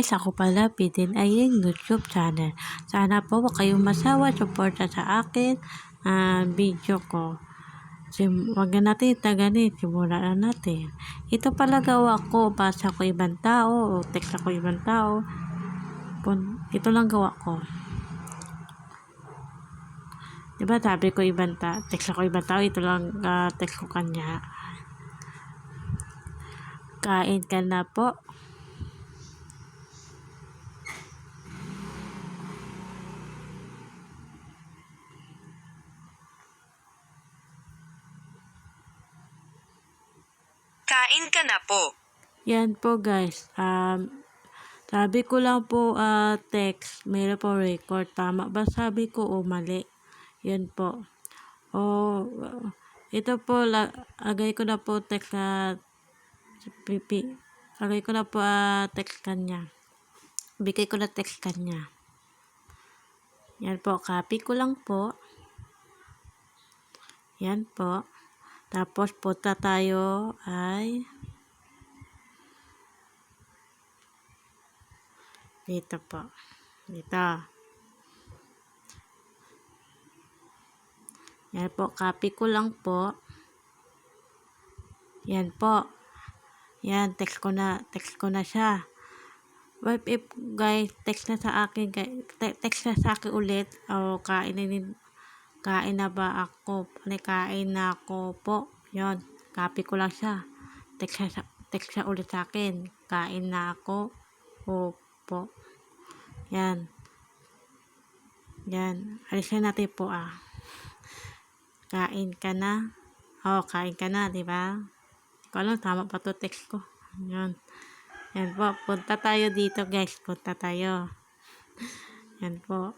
guys, ako pala Pidin Aying YouTube channel. Sana po huwag kayong masawa suporta sa akin ah, video ko. Sim wag na natin taganin, simulan na natin. Ito pala gawa ko, basa ko ibang tao, o text ako ibang tao. Pun ito lang gawa ko. Diba sabi ko ibang ta text ako ibang tao, ito lang ah, text ko kanya. Kain ka na po. Kain ka na po. Yan po guys. Um, sabi ko lang po ah, text, mayroon po record. Tama ba sabi ko o mali? Yan po. O, ito po, la, agay ko na po text na pipi. Agay ko na po ah, text kanya. Bigay ko na text kanya. Yan po, copy ko lang po. Yan po. Tapos punta tayo ay dito po. Dito. Yan po, copy ko lang po. Yan po. Yan, text ko na, text ko na siya. But if guys, text na sa akin, guys, te- text na sa akin ulit, o kain na kain na ba ako? Kain na ako po. Yon, copy ko lang siya. Text siya, sa- text siya ulit sa akin. Kain na ako. Opo. Yan. Yan. Alisin natin po ah. Kain ka na. Oh, kain ka na, di ba? Hindi ko alam, tama pa to text ko. Yan. Yan po. Punta tayo dito guys. Punta tayo. Yan po.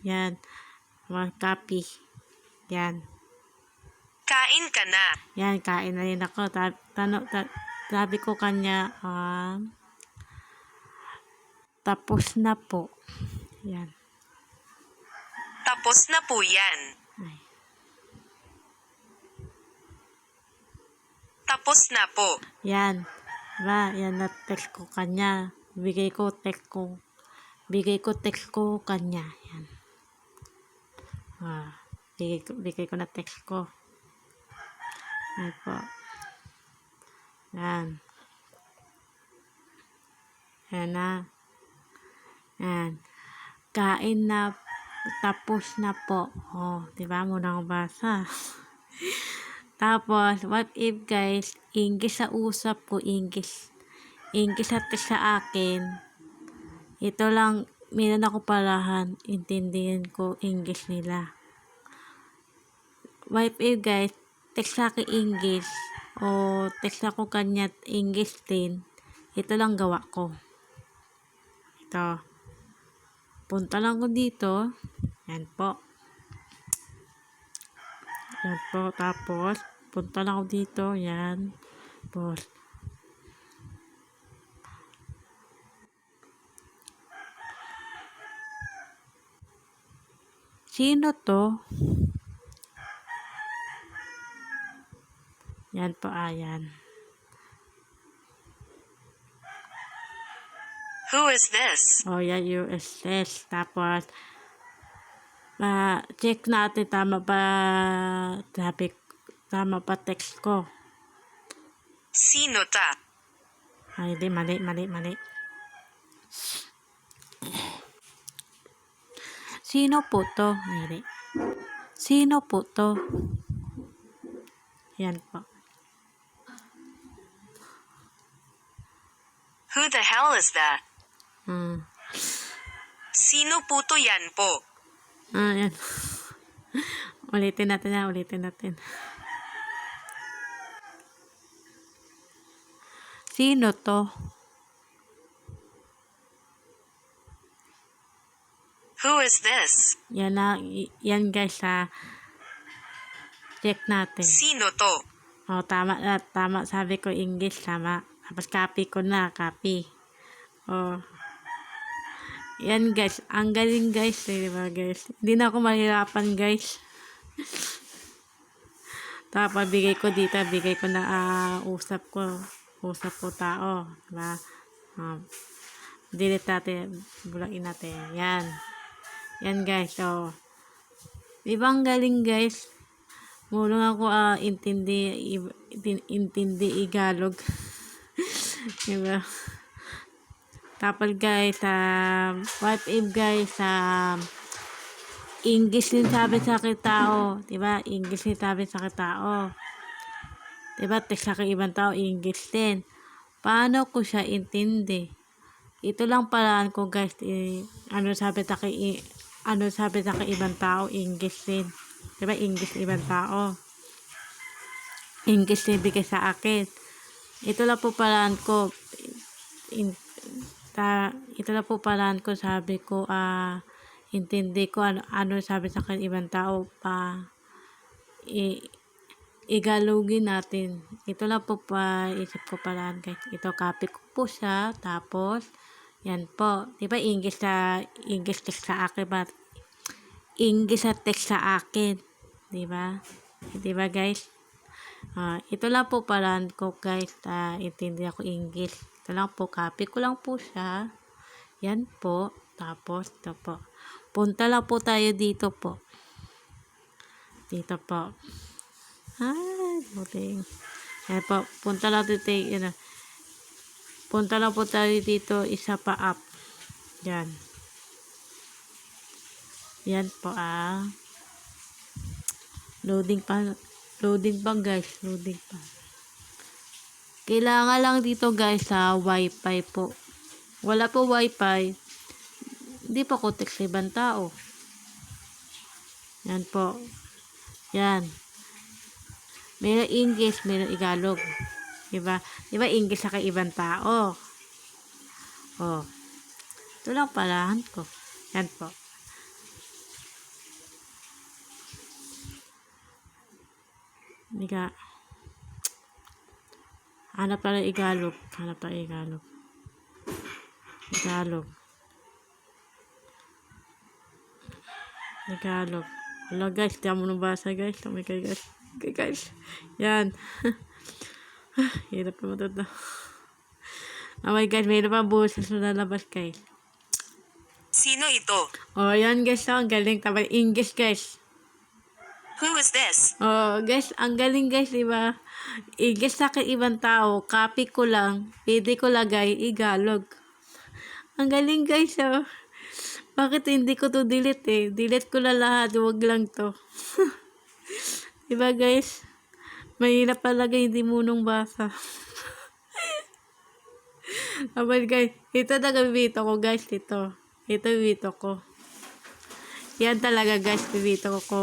Yan. One copy. Yan. Kain ka na. Yan, kain na rin ako. Ta tano, ta sabi ko kanya, ah, tapos na po. Yan. Tapos na po yan. Ay. Tapos na po. Yan. Ba, yan na text ko kanya. Bigay ko text ko. Bigay ko text ko kanya. Yan. Ah, bigay ko, bigay ko na text ko. Yan po. Yan. Yan na. Yan. Kain na tapos na po. Oh, 'di ba? Muna akong basa. Tapos, what if guys, English sa usap ko, English. English at sa akin. Ito lang, meron ako parahan, intindihin ko English nila. What if guys, text sa akin English, o text ako kanya English din, ito lang gawa ko. Ito. Punta lang ko dito. Yan po. Yan po. Tapos, punta lang ako dito. Yan. Tapos, Sino to? Yan po, ayan. Who is this? O, yan USS. Tapos, ma check natin tama ba sabi tama pa text ko. Sino ta? Ay, hindi, mali, mali, mali. Sino po to? Hindi. Sino po to? Yan po. Who the hell is that? Hmm. Sino po to yan po? Ah, yan. ulitin natin yan, ulitin natin. Sino to? Who is this? Yan na, yan guys ha. Check natin. Sino to? Oh, tama na, tama. Sabi ko English, tama. Tapos copy ko na, copy. Oh. Yan guys, ang galing guys, eh, di ba guys? Hindi na ako mahirapan guys. Tapos bigay ko dito, bigay ko na ah, usap ko. Usap ko tao, di ba? Um, delete natin. Bulakin natin. Yan. Yan guys. So, di ba ang galing guys? Mulong ako ah, intindi, intindi Igalog. diba? Tapos guys, um, what if guys, um, English din sabi sa akin tao. Diba? English din sabi sa akin tao. Diba? Text sa akin ibang tao, English din. Paano ko siya intindi? Ito lang paraan ko guys, eh, ano sabi sa akin, i- ano sabi sa akin ibang tao, English din. Diba? English ibang tao. English din bigay sa akin. Ito lang po paraan ko. In, ta, ito lang po paraan ko, sabi ko, ah, intindi ko ano, ano sabi sa akin ibang tao pa i, igalugin natin. Ito lang po pa isip ko paraan guys. Ito copy ko po siya. Tapos, yan po. Di ba English sa English text sa akin ba? English sa text sa akin. Di ba? Di ba guys? Ah, ito lang po paraan ko guys. Uh, intindi ako English. Ito lang po. Copy ko lang po siya. Yan po. Tapos, ito po. Punta lang po tayo dito po. Dito po. Ay, buting. Yan po. Punta lang dito. Yan. Punta lang po tayo dito. Isa pa up. Yan. Yan po ah. Loading pa. Loading pa guys. Loading pa. Kailangan lang dito guys sa wifi po. Wala po wifi. Hindi pa ko text sa ibang tao. Yan po. Yan. Meron English, meron Igalog. Diba? Diba English sa ibang tao? Oh. Ito lang palahan ko. Yan po. Hindi ka. Hanap pala Igalog. Hanap pala Igalog. Igalog. Tagalog. Wala guys, di mo nabasa guys. Oh my God guys. Okay guys. Yan. Hirap naman ito na. Oh my God, mayroon pa buses na lalabas guys. Sino ito? Oh, yan guys. Oh, ang galing. Tapos English guys. Who is this? Oh, guys, ang galing guys, di ba? English sa akin ibang tao, copy ko lang, pwede ko lagay, igalog. Ang galing guys, oh. Bakit hindi ko to delete eh? Delete ko na lahat, wag lang to. di ba guys? Mahirap talaga hindi munong basa. Tapos guys, ito na gabibito ko guys, ito. Ito bibito ko. Yan talaga guys, bibito ko ko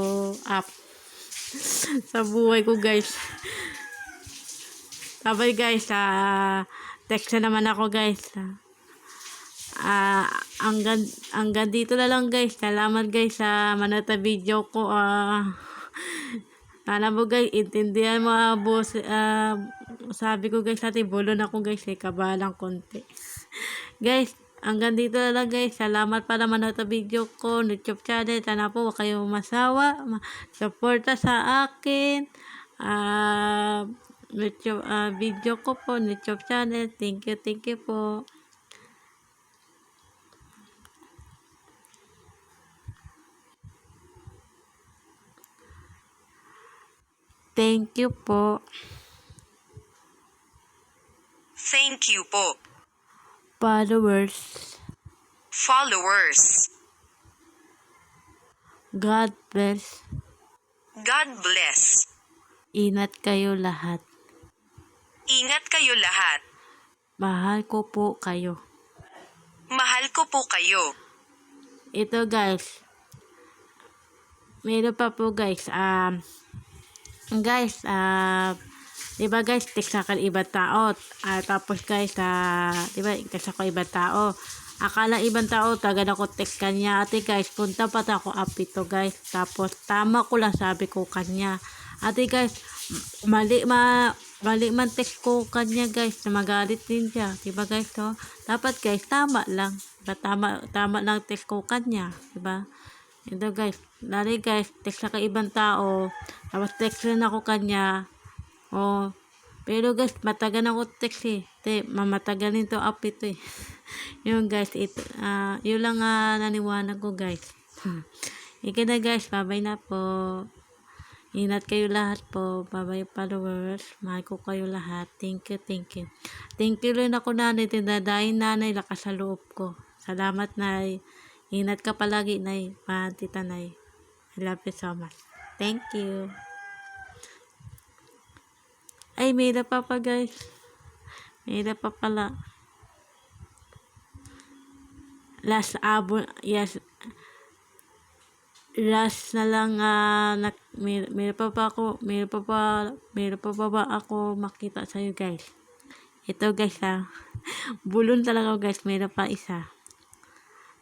up sa buhay ko guys. Tapos guys, ah, text na naman ako guys. Ah, hanggang, hanggang dito na lang guys. Salamat guys sa manata video ko. Ah, sana mo guys, intindihan mo ah, boss. Ah, sabi ko guys, natin bulon ako guys. Eh, kabalang konti. guys, hanggang dito na lang guys. Salamat pa naman sa video ko. YouTube channel. Sana po huwag kayong masawa. Ma- Suporta sa akin. Ah, YouTube, ah, video ko po. YouTube channel. Thank you, thank you po. Thank you po. Thank you po. Followers. Followers. God bless. God bless. Ingat kayo lahat. Ingat kayo lahat. Mahal ko po kayo. Mahal ko po kayo. Ito guys. Meron pa po guys. Um, guys, ah, di ba guys, text akin ibang tao. Ah, tapos guys, ah, di ba, text ako ibang tao. Akala ibang tao, taga na ko text kanya. Ate guys, punta pa ako up ito guys. Tapos, tama ko lang sabi ko kanya. Ate guys, mali ma mali man text ko kanya guys na magalit din siya diba guys to dapat guys tama lang diba, tama tama lang text ko kanya diba ito guys lari guys text sa ibang tao tapos text rin ako kanya o Pero guys, matagal ako text eh. Te, mamatagalin to up ito eh. yun guys, ito, ah yun lang ah, naniwanan ko guys. Ika na guys, babay na po. Ingat kayo lahat po. Bye-bye followers. Mahal ko kayo lahat. Thank you, thank you. Thank you rin ako nanay. Tinadahin nanay. Lakas sa loob ko. Salamat nay. Ingat ka palagi nay. Pa, tita. I love you so much. Thank you. Ay, may na pa pa guys. May na pa pala. Last album, yes, last na lang ah nak may, may pa pa ako may pa pa may pa pa ba ako makita sa iyo guys? Ito guys ah bulon talaga guys. May pa isa.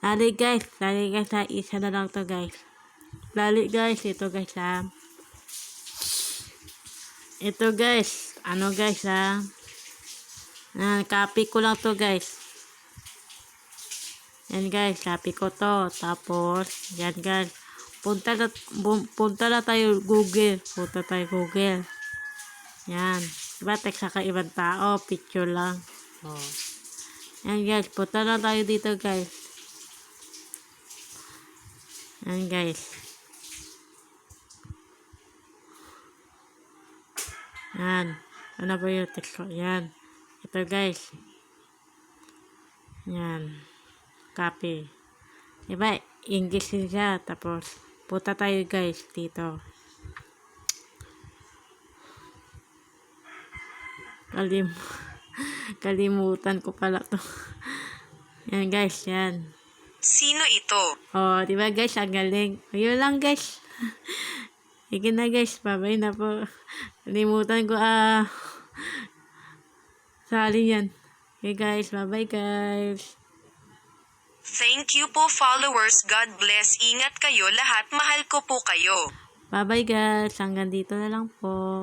Lali guys. Lali guys ah, isa na lang to guys. Lali guys. Ito guys ah ito guys. Ano guys ah ah copy ko lang to guys. Yan guys, copy ko to. Tapos, yan guys. Punta na, punta na tayo Google. Punta tayo Google. Yan. Diba, text sa ibang tao. Picture lang. Oh. Yan guys, punta na tayo dito guys. Yan guys. Yan. Ano ba yung text ko? Yan. Ito guys. Yan. Copy. Diba, English siya. Tapos, punta tayo guys dito. Kalim kalimutan ko pala to. yan guys, yan. Sino ito? Oh, di ba guys, ang galing. Ayun lang guys. Sige na guys, babay na po. Kalimutan ko ah. Sali yan. Okay guys, bye-bye guys. Thank you po followers. God bless. Ingat kayo lahat. Mahal ko po kayo. Bye-bye guys. Hanggang dito na lang po.